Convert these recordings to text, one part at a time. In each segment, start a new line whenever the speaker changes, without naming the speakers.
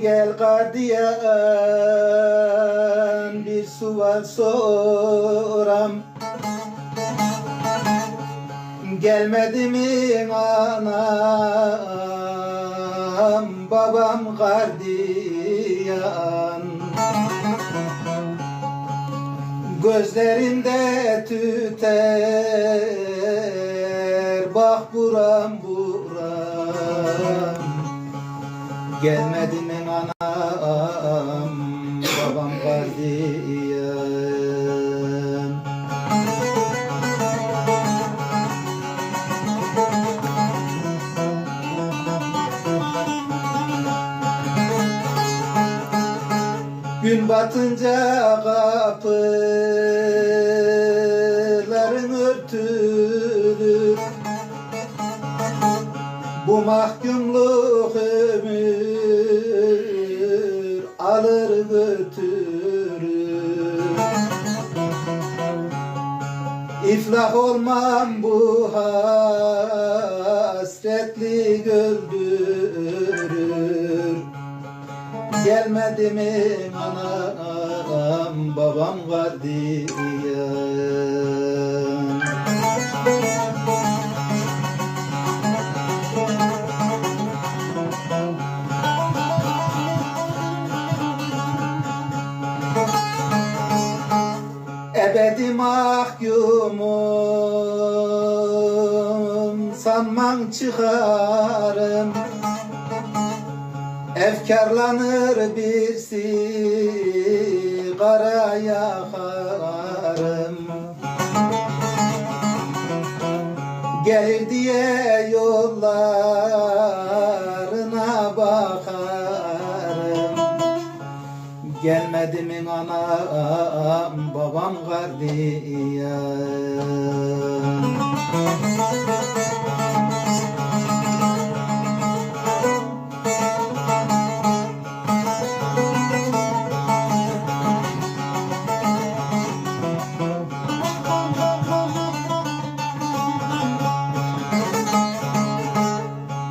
Gel gardiyan bir sual soram. Gelmedi mi anam babam gardiyan? Gözlerinde tüter bak buram buram Gelmedi mi anam babam gardiyan Gün batınca kapıların mahkumluk ömür alır götürür. İflah olmam bu hasretli öldürür Gelmedi mi anam babam gardiyan Ebedi mahkumum sanman çıkarım. Efkarlanır bir sigara yakarım. Gelir diye yollarına bakarım Gelmedi mi anam babam gardiyan?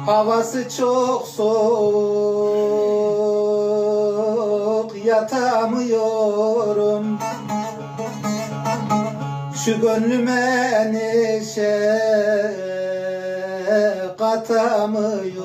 Havası çok soğuk yatamıyorum. Şu gönlüme neşe katamıyorum